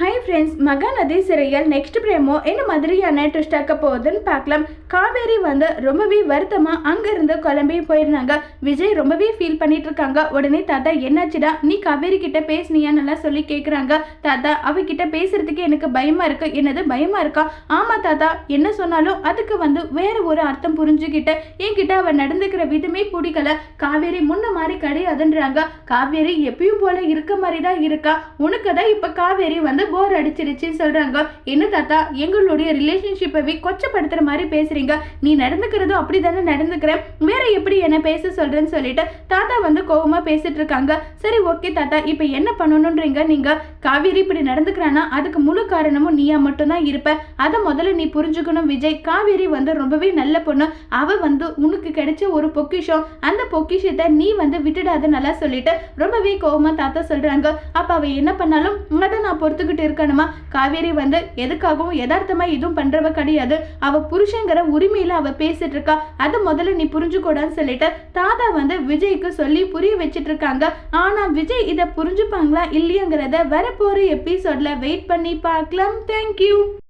Hi friends Mahanadi சிறையில் next பிரேமோ என்ன மாதிரியான ட்விஸ்ட் ஆக்க போகுதுன்னு பார்க்கலாம். காவேரி வந்து ரொம்பவே வருத்தமாக அங்கேருந்து குழம்பி போயிருந்தாங்க. விஜய் ரொம்பவே ஃபீல் பண்ணிட்டு இருக்காங்க உடனே தாத்தா என்னாச்சுடா? நீ காவேரி கிட்ட பேசினியா நல்லா சொல்லி கேட்குறாங்க தாத்தா அவகிட்ட பேசுறதுக்கு எனக்கு பயமா இருக்கு. என்னது? பயமா இருக்கா? ஆமா தாத்தா என்ன சொன்னாலும் அதுக்கு வந்து வேற ஒரு அர்த்தம் புரிஞ்சுக்கிட்டு என்கிட்ட அவ நடந்துக்கிற விதமே பிடிக்கல. காவேரி முன்ன மாதிரி கிடையாதுன்றாங்க. காவேரி எப்பயும் போல இருக்க மாதிரி தான் இருக்கா? உனக்கு தான் இப்போ காவேரி வந்து போர் அடிச்சிருச்சுன்னு சொல்றாங்க. என்ன தாத்தா எங்களுடைய ரிலேஷன்ஷிப்பை கொச்சப்படுத்துற மாதிரி பேசுறீங்க. நீ நடந்துக்கிறதும் அப்படிதானே நடந்துக்கிறேன் வேற எப்படி என்ன பேச சொல்றேன்னு சொல்லிட்டு தாத்தா வந்து கோவமா பேசிட்டு இருக்காங்க. சரி ஓகே தாத்தா இப்ப என்ன பண்ணணுன்றீங்க நீங்க? காவேரி இப்படி நடந்துக்கிறான்னா அதுக்கு முழு காரணமும் நீயா மட்டும்தான் இருப்ப. அதை முதல்ல நீ புரிஞ்சுக்கணும் விஜய். காவேரி வந்து ரொம்பவே நல்ல பொண்ணு. அவ வந்து உனக்கு கிடைச்ச ஒரு பொக்கிஷம். அந்த பொக்கிஷத்தை நீ வந்து விட்டுடாத நல்லா சொல்லிட்டு ரொம்பவே கோவமா தாத்தா சொல்றாங்க. அப்ப அவ என்ன பண்ணாலும் அதை நான் பொறுத்துக்கிட்டு இருக்கணுமா? காவேரி வந்து எதுக்காகவும் யதார்த்தமா எதுவும் பண்றவ கிடையாது. அவ புருஷங்கிற உரிமையில அவ பேசிட்டு இருக்கா. அதை முதல்ல நீ புரிஞ்சுக்கூடான்னு சொல்லிட்டு தாத்தா வந்து விஜய்க்கு சொல்லி புரிய வச்சிட்டு இருக்காங்க ஆனா விஜய் இதை புரிஞ்சுப்பாங்களா இல்லையாங்கிறத வரப்போற எபிசோட்ல வெயிட் பண்ணி பார்க்கலாம். தேங்க்யூ